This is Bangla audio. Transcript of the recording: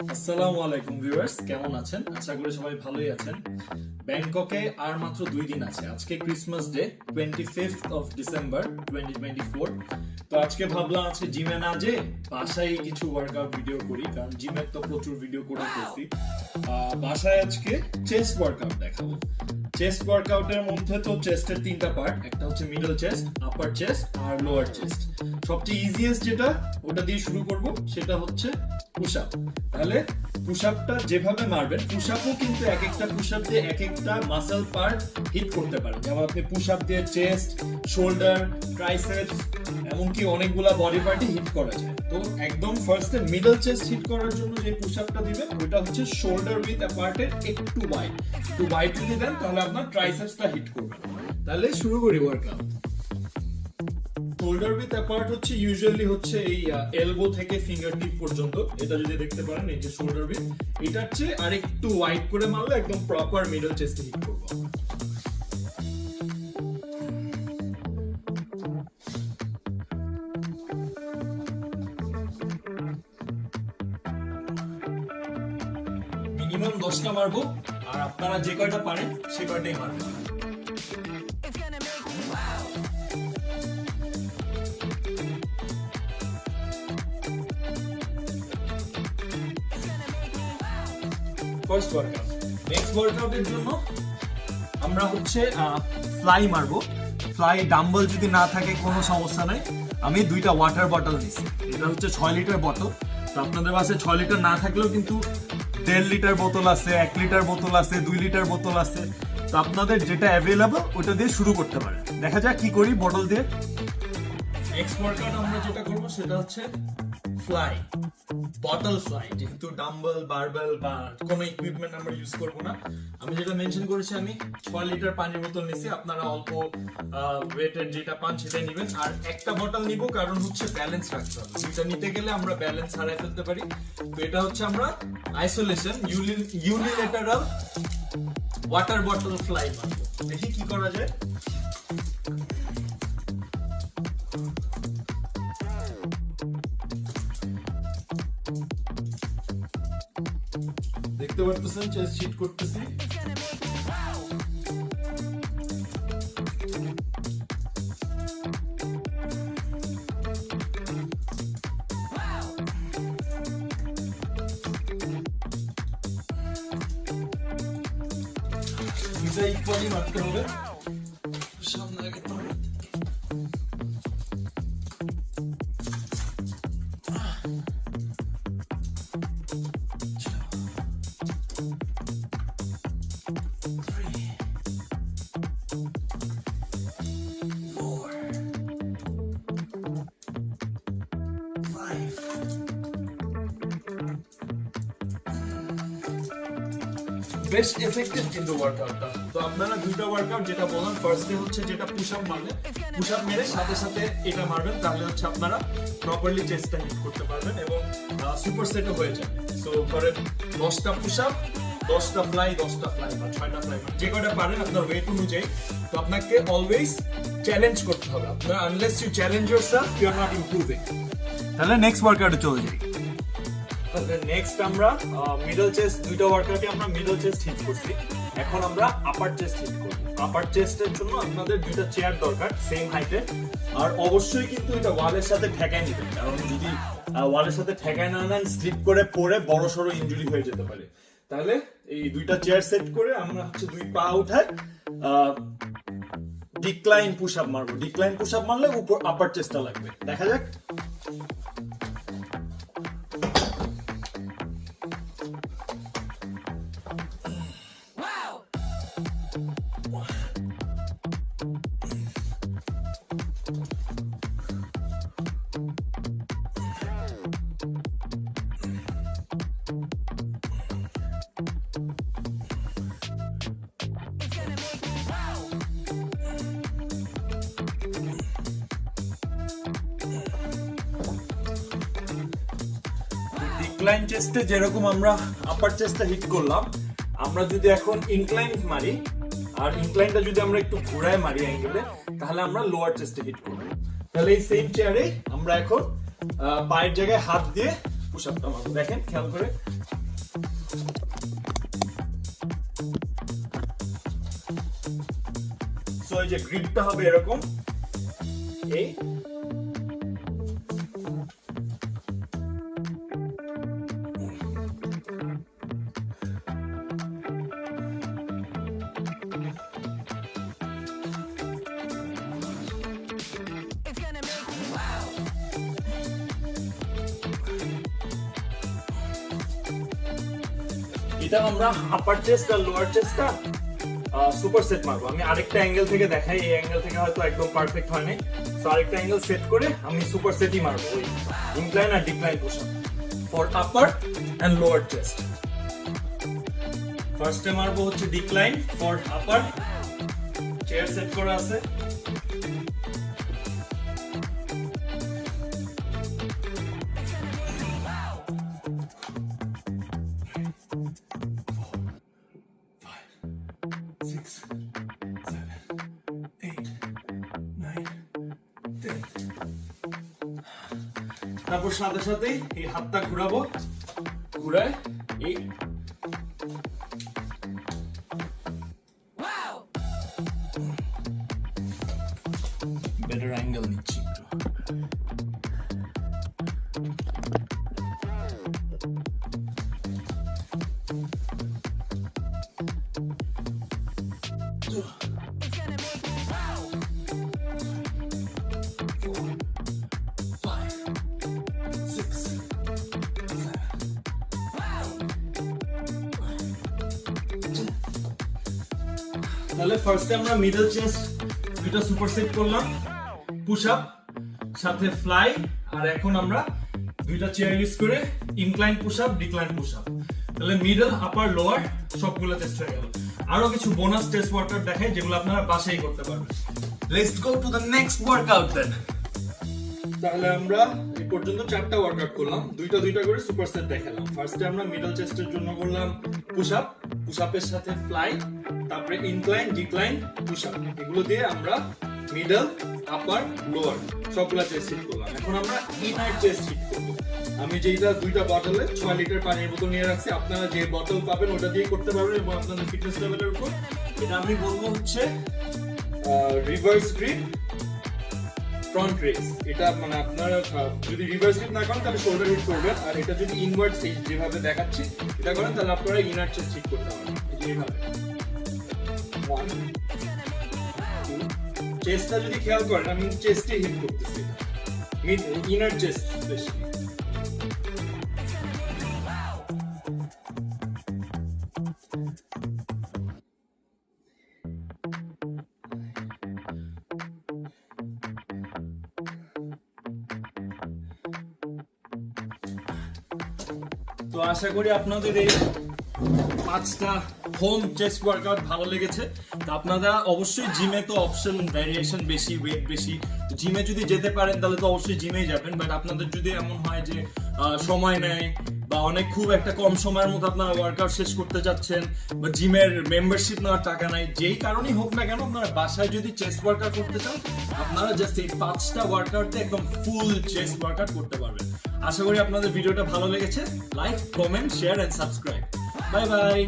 আসসালামু আলাইকুম ভিউয়ার্স, কেমন আছেন? আশা করি সবাই ভালোই আছেন। ব্যাংককে আর মাত্র দুই দিন আছে। আজকে Christmas day twenty fifth of December twenty তো আজকে ভাবলাম, আজকে জিমে না যে বাসায় কিছু ওয়ার্কআউট ভিডিও করি, কারণ জিমের তো প্রচুর ভিডিও করে ফেলছি। বাসায় আজকে চেস্ট ওয়ার্কআউট দেখাবো। চেস্ট ওয়ার্কআউটের মধ্যে তো চেস্টের তিনটা পার্ট একটা হচ্ছে মিডল চেস্ট আপার চেস্ট আর লোয়ার চেস্ট সবচেয়ে ইজিয়েস্ট যেটা ওটা দিয়ে শুরু করব, সেটা হচ্ছে পুশ আপ তাহলে পুশ আপটা যেভাবে মারবেন পুশ আপও কিন্তু এক একটা পুশ আপ দিয়ে এক একটা মাসেল পার্ট হিট করতে পারেন যেমন আপনি পুশ আপ দিয়ে চেস্ট শোল্ডার ট্রাইসেপস এমনকি অনেকগুলা বডি পার্টই হিট করা যায়। তো একদম ফার্স্টে মিডল চেস্ট হিট করার জন্য যে পুশ আপটা দিবেন ওটা হচ্ছে শোল্ডার উইথ অ্যাপার্টের একটু ওয়াইড একটু ওয়াইড যদি দেন, তাহলে আপনার ট্রাইসেপসটা হিট করবে। তাহলে শুরু করি ওয়ার্কআউট শোল্ডার উইথ অ্যাপার্ট হচ্ছে ইউজুয়ালি হচ্ছে এই এলবো থেকে ফিঙ্গার টিপ পর্যন্ত এটা যদি দেখতে পারেন, এই যে শোল্ডার উইথ এটা হচ্ছে আর একটু ওয়াইড করে মারলে একদম প্রপার মিডল চেস্টে হিট করব। মিনিমাম দশটা মারবো, আর আপনারা যে কয়টা পারেন, সে কয়টাই মারবেন ফার্স্ট ওয়ার্কআউট নেক্সট ওয়ার্কআউটের জন্য আমরা হচ্ছে ফ্লাই মারবো। ফ্লাই ডাম্বল যদি না থাকে, কোনো সমস্যা নাই। আমি দুইটা ওয়াটার বটল নিছি। এটা হচ্ছে ছয় লিটার বটল তো আপনাদের কাছে ছয় লিটার না থাকলেও কিন্তু দেড় লিটার বোতল আছে, এক লিটার বোতল আছে, দুই লিটার বোতল আছে। তো আপনাদের যেটা অ্যাভেলেবল ওটা দিয়ে শুরু করতে পারেন। দেখা যাক কি করি বটল দিয়ে। নেক্সট ওয়ার্কআউট আমরা যেটা করব, সেটা হচ্ছে ফ্লাই বটল ফ্লাই যেহেতু ডাম্বল বারবেল বা কোনো ইকুইপমেন্ট আমরা ইউজ করব না। আমি যেটা মেনশন করেছি, আমি ছয় লিটার পানির বোতল নিছি। আপনারা অল্প ওয়েটের যেটা পান সেটাই নেবেন। আর একটা বটল নিব, কারণ হচ্ছে ব্যালেন্স রাখতে হবে। দুইটা নিতে গেলে আমরা ব্যালেন্স হারাই ফেলতে পারি। তো এটা হচ্ছে আমরা isolation unilateral water bottle fly মারবো। দেখি কি করা যায়। দেখতে পারতেছেন চেস্ট শিট করতেছি দুইটা ইকুয়ালি মারতে হবে বেশ এফেক্টিভ কিন্তু ওয়ার্কআউটটা তো আপনারা দুইটা ওয়ার্কআউট যেটা বললাম ফার্স্ট হচ্ছে যেটা পুশ আপ মারলে পুশ আপ মেরে সাথে সাথে এটা মারবেন, তাহলে হচ্ছে আপনারা প্রপারলি চেস্টটা হিট করতে পারবেন এবং সুপার সেটও হয়ে যাবে। সো ধরেন দশটা পুশ আপ দশটা ফ্লাই দশটা ফ্লাই বা ছয়টা ফ্লাই যে কটা পারেন আপনার ওয়েট অনুযায়ী। তো আপনাকে অলওয়েজ চ্যালেঞ্জ করতে হবে। আপনার unless you challenge yourself you are not improving তাহলে নেক্সট ওয়ার্কআউটে চলে যাই। নেক্সট আমরা মিডল চেস্ট দুইটা ওয়ার্কআউটে আমরা মিডল চেস্ট হিট করছি। এখন আমরা আপার চেস্ট হিট করব। আপার চেস্টের জন্য আপনাদের দুইটা চেয়ার দরকার সেম হাইটে আর অবশ্যই কিন্তু এটা ওয়ালের সাথে ঠেকায় কারণ যদি ওয়ালের সাথে ঠেকায় না নেন স্লিপ করে পড়ে বড় সড়ো ইনজুরি হয়ে যেতে পারে। তাহলে এই দুইটা চেয়ার সেট করে আমরা হচ্ছে দুই পা উঠায় ডিক্লাইন পুশ আপ মারবো। ডিক্লাইন পুশ আপ মারলে উপর আপার চেস্টটা লাগবে। দেখা যাক। ইনক্লাইন চেস্টে যেরকম আমরা আপার চেস্টটা হিট করলাম, আমরা যদি এখন ইনক্লাইন মারি, আর ইনক্লাইনটা যদি আমরা একটু ঘোরায় মারি অ্যাঙ্গেলে তাহলে আমরা লোয়ার চেস্টে হিট করব। তাহলে এই সেম চেয়ারে আমরা এখন পায়ের জায়গায় হাত দিয়ে পুশ আপটা মারবো। দেখেন, খেয়াল করে। সো এই যে গ্রিপটা হবে এরকম, এই এটা আমরা আপার চেস্ট আর লোয়ার চেস্টটা সুপার সেট মারবো। আমি আরেকটা অ্যাঙ্গেল থেকে দেখাই, এই অ্যাঙ্গেল থেকে হয়তো একদম পারফেক্ট হয় নাই। সো আরেকটা অ্যাঙ্গেল সেট করে আমি সুপার সেটই মারবো ওই incline R decline position for upper and lower chest ফার্স্টে মারবো হচ্ছে decline for upper chair set করা আছে। Six, seven, eight, nine, ten. তারপর সাথে এই হাতটা ঘুরাবো। ঘুরায় এই। বেটার অ্যাঙ্গেল তাহলে ফার্স্টে আমরা মিডল চেস্ট দুটো সুপার সেট করলাম পুশ আপ সাথে ফ্লাই আর এখন আমরা দুইটা চেয়ার ইউজ করে incline push up decline push up তাহলে মিডল আপার লোয়ার সবগুলো চেস্ট হয়ে গেল। আরও কিছু বোনাস টেস্ট ওয়ার্কআউট দেখাই যেগুলো আপনারা বাসায় করতে পারবেন। Let's go to the next workout then তাহলে আমরা এই পর্যন্ত চারটা ওয়ার্কআউট করলাম দুইটা দুইটা করে সুপার সেট দেখালাম। ফার্স্টে আমরা মিডল চেস্টের জন্য করলাম পুশ আপ পুশ আপের সাথে ফ্লাই তারপরে ইনক্লাইন ডিক্লাইন পুশ আপ এগুলো দিয়ে আমরা মিডল আপার লোয়ার সবগুলা চেস্ট হিট করলাম। এখন আমরা ইনার চেস্ট হিট করব। আমি যেটা দুইটা বটলে ছয় লিটার পানির বোতল নিয়ে রাখছি, আপনারা যে বটল পাবেন ওটা দিয়ে করতে পারবেন এবং আপনাদের ফিটনেস লেভেলের উপর। এটা আমি বলব হচ্ছে রিভার্স গ্রিপ ফ্রন্ট রেস এটা মানে আপনারা যদি রিভার্স হিট না করেন, তাহলে শোল্ডার হিট করবেন, আর এটা যদি ইনওয়ার্ড যেভাবে দেখাচ্ছি, এটা করেন, তাহলে আপনারা ইনার চেস্ট হিট করতে পারবেন এইভাবে ওয়ান চেস্টটা যদি খেয়াল করেন, আমি চেস্টে হিট করতেছি। মিড ইনার চেস্ট স্পেশালি তো আশা করি আপনাদের এই পাঁচটা হোম চেস্ট ওয়ার্কআউট ভালো লেগেছে। তো আপনারা অবশ্যই জিমে তো অপশন ভ্যারিয়েশন বেশি ওয়েট বেশি। জিমে যদি যেতে পারেন, তাহলে তো অবশ্যই জিমেই যাবেন। বাট আপনাদের যদি এমন হয় যে সময় নেয় বা অনেক খুব একটা কম সময়ের মধ্যে আপনারা ওয়ার্কআউট শেষ করতে যাচ্ছেন বা জিমের মেম্বারশিপ নেওয়ার টাকা নাই, যেই কারণেই হোক না কেন, আপনারা বাসায় যদি চেস্ট ওয়ার্কআউট করতে চান, আপনারা জাস্ট এই পাঁচটা ওয়ার্কআউট একদম ফুল চেস্ট ওয়ার্কআউট করতে পারবেন। আশা করি আপনাদের ভিডিওটা ভালো লেগেছে। Like comment share and subscribe bye bye